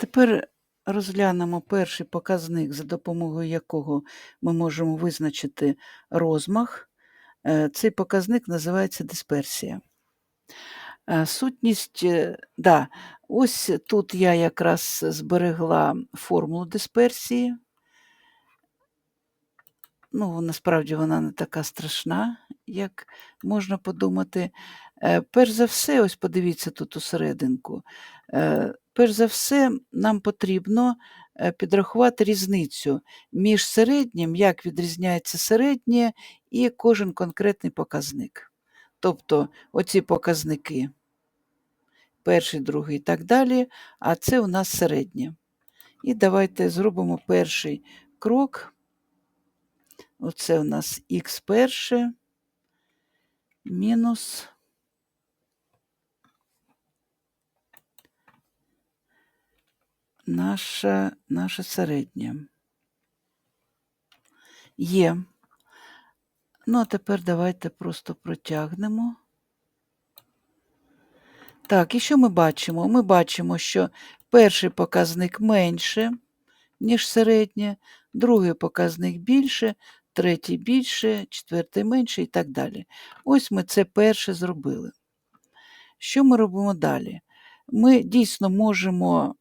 Тепер розглянемо перший показник, за допомогою якого ми можемо визначити розмах. Е, Цей показник називається дисперсія. Е, Сутність, е, да, ось тут я якраз зберегла формулу дисперсії. Ну, насправді вона не така страшна, як можна подумати. Е, Перш за все, ось подивіться тут у серединку. Е, Перш за все, нам потрібно е, підрахувати різницю між середнім, як відрізняється середнє, і кожен конкретний показник. Тобто оці показники, перший, другий і так далі, а це у нас середнє. І давайте зробимо перший крок. Оце у нас х перше мінус наше, наше середнє. Є. Ну, а тепер давайте просто протягнемо. Так, і що ми бачимо? Ми бачимо, що перший показник менше, ніж середнє, другий показник більше, третій більше, четвертий менше і так далі. Ось ми це перше зробили. Що ми робимо далі? Ми дійсно можемо,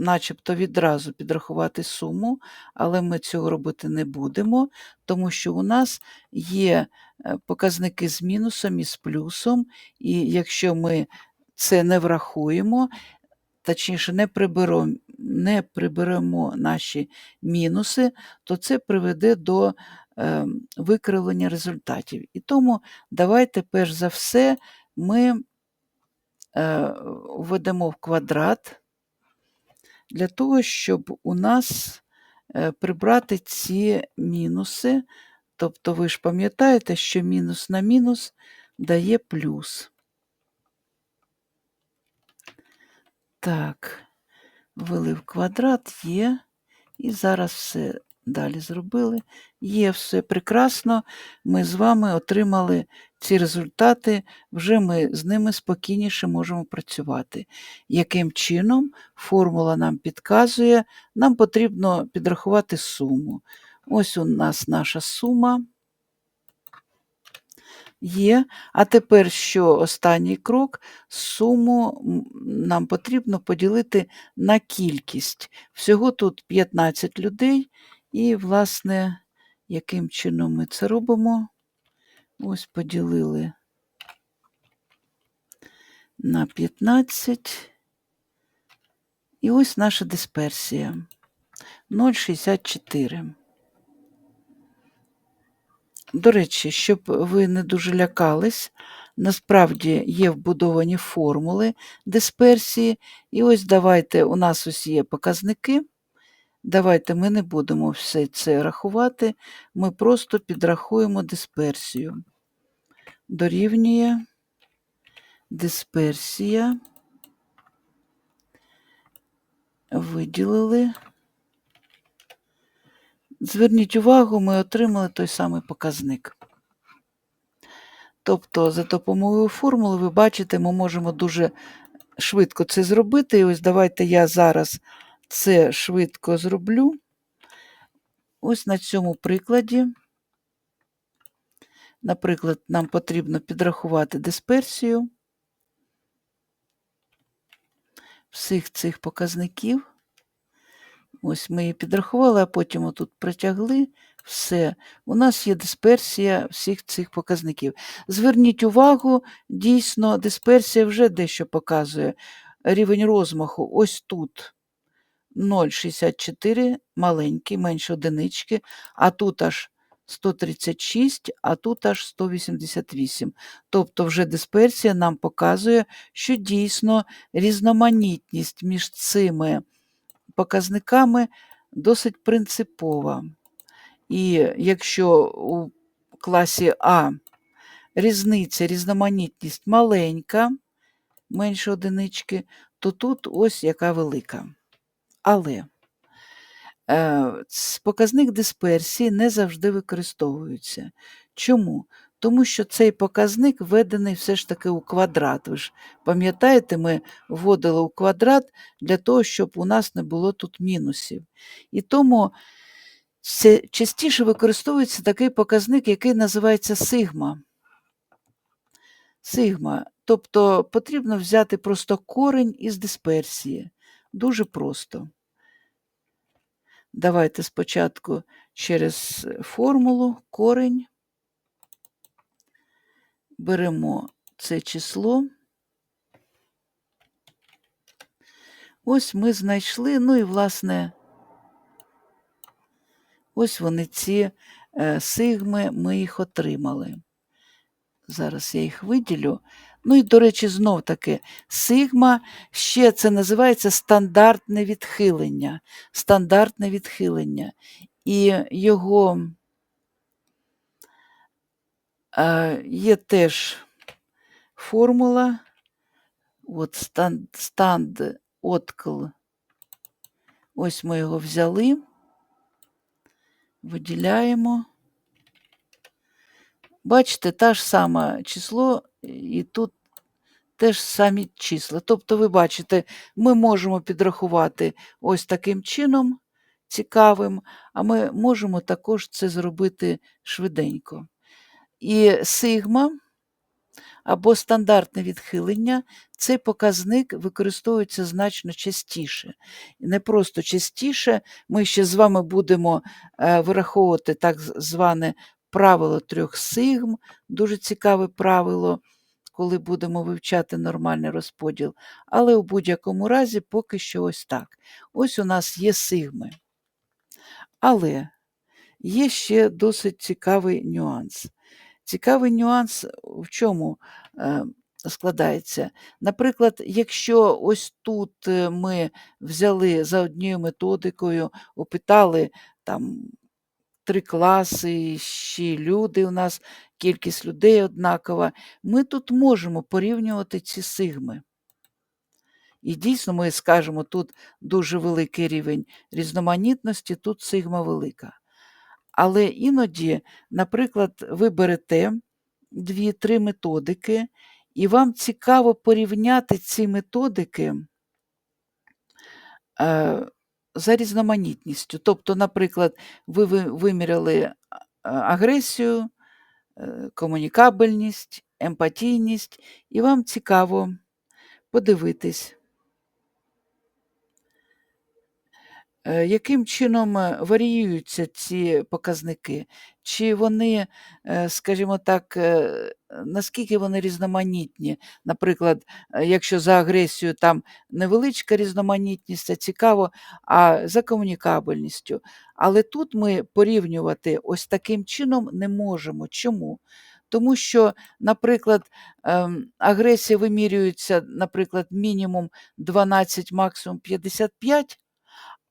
начебто, відразу підрахувати суму, але ми цього робити не будемо, тому що у нас є е, показники з мінусом і з плюсом, і якщо ми це не врахуємо, точніше, не приберемо, не приберемо наші мінуси, то це приведе до е, викривлення результатів. І тому давайте, перш за все, ми е, введемо в квадрат для того, щоб у нас е, прибрати ці мінуси. Тобто ви ж пам'ятаєте, що мінус на мінус дає плюс. Так, ввели в квадрат, є. І зараз все далі зробили. Є все прекрасно. Ми з вами отримали ці результати, вже ми з ними спокійніше можемо працювати. Яким чином формула нам підказує, нам потрібно підрахувати суму. Ось у нас наша сума. Є. А тепер що останній крок? Суму нам потрібно поділити на кількість. Всього тут 15 людей, і, власне, яким чином ми це робимо? Ось поділили на 15. І ось наша дисперсія 0,64. До речі, щоб ви не дуже лякались, насправді є вбудовані формули дисперсії. І ось давайте, у нас ось є показники. Давайте ми не будемо все це рахувати, ми просто підрахуємо дисперсію. Дорівнює дисперсія. Виділили. Зверніть увагу, ми отримали той самий показник. Тобто, за допомогою формули, ви бачите, ми можемо дуже швидко це зробити. І ось давайте я зараз це швидко зроблю. Ось на цьому прикладі. Наприклад, нам потрібно підрахувати дисперсію всіх цих показників. Ось ми її підрахували, а потім отут протягли. Все, у нас є дисперсія всіх цих показників. Зверніть увагу, дійсно, дисперсія вже дещо показує. Рівень розмаху ось тут 0,64, маленький, менше одинички, а тут аж 136, а тут аж 188. Тобто вже дисперсія нам показує, що дійсно різноманітність між цими показниками досить принципова. І якщо у класі А різниця, різноманітність маленька, менше одинички, то тут ось яка велика. Але показник дисперсії не завжди використовується. Чому? Тому що цей показник введений все ж таки у квадрат. Ви ж пам'ятаєте, ми вводили у квадрат для того, щоб у нас не було тут мінусів. І тому це частіше використовується такий показник, який називається сигма. Сигма. Тобто потрібно взяти просто корень із дисперсії. Дуже просто. Давайте спочатку через формулу корень. Беремо це число. Ось ми знайшли, ну і, власне, ось вони ці е, сигми, ми їх отримали. Зараз я їх виділю. Ну і, до речі, знов таки, сигма ще це називається стандартне відхилення. Стандартне відхилення. І його е, є теж формула. От станд, станд откл. Ось ми його взяли, виділяємо. Бачите, та ж саме число, і тут теж самі числа. Тобто, ви бачите, ми можемо підрахувати ось таким чином цікавим, а ми можемо також це зробити швиденько. І сигма або стандартне відхилення, цей показник використовується значно частіше. Не просто частіше, ми ще з вами будемо е, вираховувати так зване правило трьох сигм, дуже цікаве правило, коли будемо вивчати нормальний розподіл. Але у будь-якому разі поки що ось так. Ось у нас є сигми. Але є ще досить цікавий нюанс. Цікавий нюанс в чому е, складається? Наприклад, якщо ось тут е, ми взяли за однією методикою, опитали там три класи, ще люди у нас, кількість людей однакова, ми тут можемо порівнювати ці сигми. І дійсно, ми скажемо, тут дуже великий рівень різноманітності, тут сигма велика. Але іноді, наприклад, ви берете дві-три методики, і вам цікаво порівняти ці методики е, за різноманітністю. Тобто, наприклад, ви виміряли агресію, е, комунікабельність, емпатійність, і вам цікаво подивитись. Е, яким чином е, варіюються ці показники? Чи вони, скажімо так, наскільки вони різноманітні? Наприклад, якщо за агресію там невеличка різноманітність, це цікаво, а за комунікабельністю. Але тут ми порівнювати ось таким чином не можемо. Чому? Тому що, наприклад, ем, агресія вимірюється, наприклад, мінімум 12, максимум 55.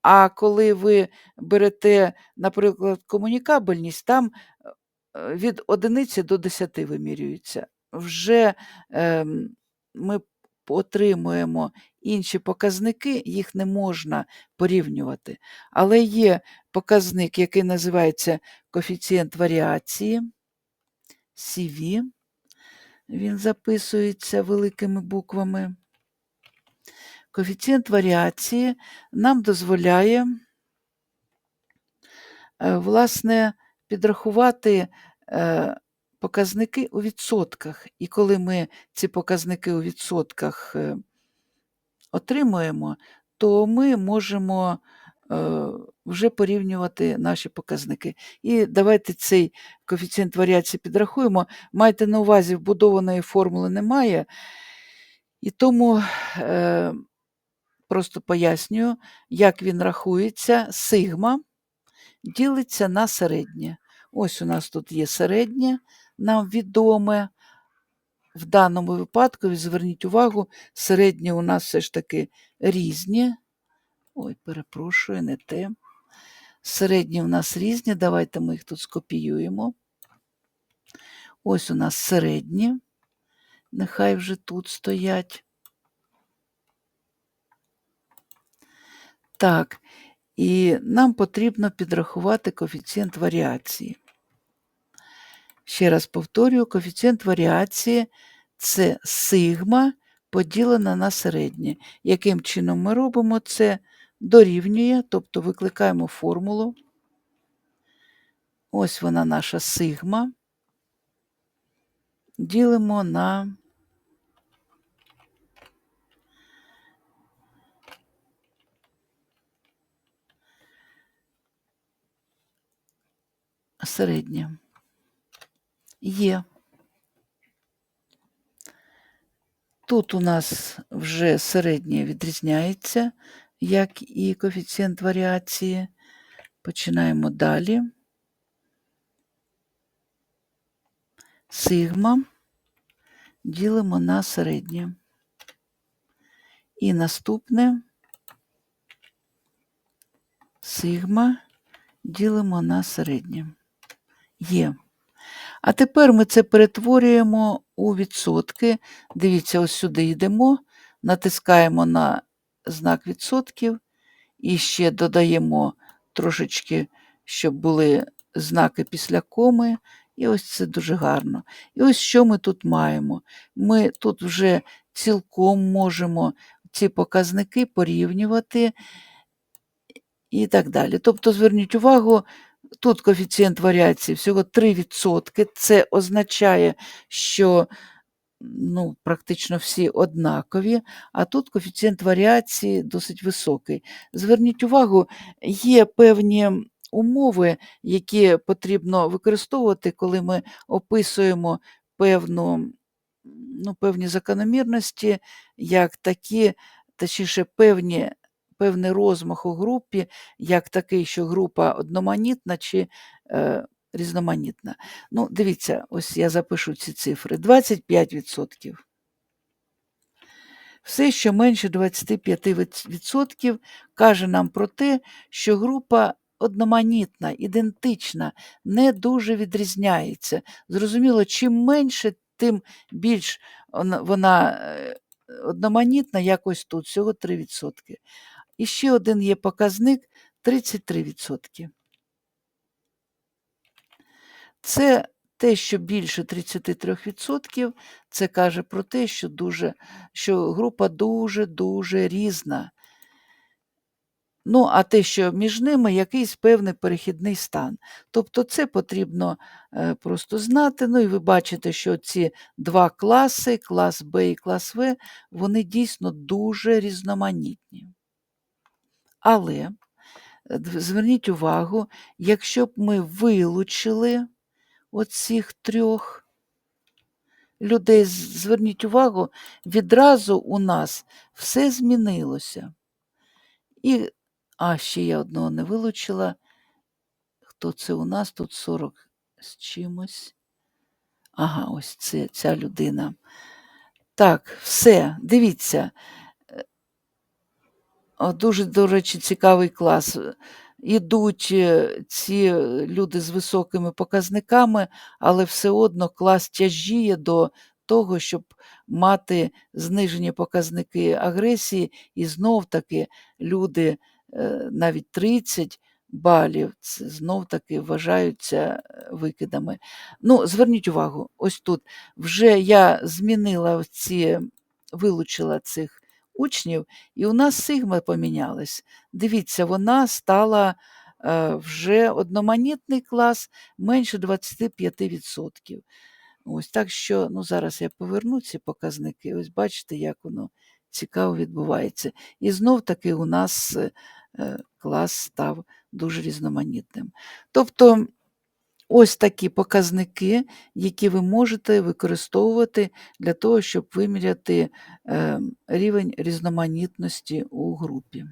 А коли ви берете, наприклад, комунікабельність, там е, від одиниці до 10 вимірюється. Вже е, ми отримуємо інші показники, їх не можна порівнювати. Але є показник, який називається коефіцієнт варіації, CV. Він записується великими буквами. Коефіцієнт варіації нам дозволяє, е, власне, підрахувати е, показники у відсотках. І коли ми ці показники у відсотках е, отримуємо, то ми можемо вже порівнювати наші показники. І давайте цей коефіцієнт варіації підрахуємо. Майте на увазі, вбудованої формули немає. І тому Просто пояснюю, як він рахується, сигма ділиться на середнє. Ось у нас тут є середнє, нам відоме. В даному випадку, зверніть увагу, середнє у нас все ж таки різні. Ой, перепрошую, не те. Середні у нас різні. Давайте ми їх тут скопіюємо. Ось у нас середні. Нехай вже тут стоять. Так, і нам потрібно підрахувати коефіцієнт варіації. Ще раз повторюю, коефіцієнт варіації це сигма поділена на середнє. Яким чином ми робимо це? Дорівнює, тобто викликаємо формулу. Ось вона наша сигма. Ділимо на середнє. Є. Тут у нас вже середнє відрізняється, як і коефіцієнт варіації. Починаємо далі. Сигма ділимо на середнє. І наступне сигма ділимо на середнє. Є. А тепер ми це перетворюємо у відсотки. Дивіться, ось сюди йдемо, натискаємо на знак відсотків і ще додаємо трошечки, щоб були знаки після коми. І ось це дуже гарно. І ось що ми тут маємо. Ми тут вже цілком можемо ці показники порівнювати і так далі. Тобто, зверніть увагу, тут коефіцієнт варіації всього 3%. Це означає, що ну, практично всі однакові, а тут коефіцієнт варіації досить високий. Зверніть увагу, є певні умови, які потрібно використовувати, коли ми описуємо певну, ну, певні закономірності, як такі, точніше, певні, певний розмах у групі, як такий, що група одноманітна чи е, різноманітна. Ну, дивіться, ось я запишу ці цифри: 25%. Все, що менше 25%, каже нам про те, що група одноманітна, ідентична, не дуже відрізняється. Зрозуміло, чим менше, тим більш вона- е, одноманітна, якось тут, всього 3%. І ще один є показник 33%. Це те, що більше 33%, це каже про те, що, дуже, що група дуже-дуже різна. Ну, а те, що між ними якийсь певний перехідний стан. Тобто це потрібно е, просто знати. Ну і ви бачите, що ці два класи, клас Б і клас В, вони дійсно дуже різноманітні. Але е, зверніть увагу, якщо б ми вилучили оцих трьох людей, зверніть увагу, відразу у нас все змінилося. І, а, ще я одного не вилучила. Хто це у нас? Тут 40 з чимось. Ага, ось це, ця людина. Так, все, дивіться. Е, Дуже, до речі, цікавий клас. Ідуть е, ці люди з високими показниками, але все одно клас тяжіє до того, щоб мати знижені показники агресії, і знов таки люди е, навіть 30 балів знов таки вважаються е, викидами. Ну, зверніть увагу, ось тут вже я змінила ці, вилучила цих учнів, і у нас сигма помінялась. Дивіться, вона стала е, вже одноманітний клас менше 25%. Ось так що, ну зараз я поверну ці показники. Ось бачите, як воно цікаво відбувається. І знов таки у нас е, клас став дуже різноманітним. Тобто, ось такі показники, які ви можете використовувати для того, щоб виміряти е, рівень різноманітності у групі.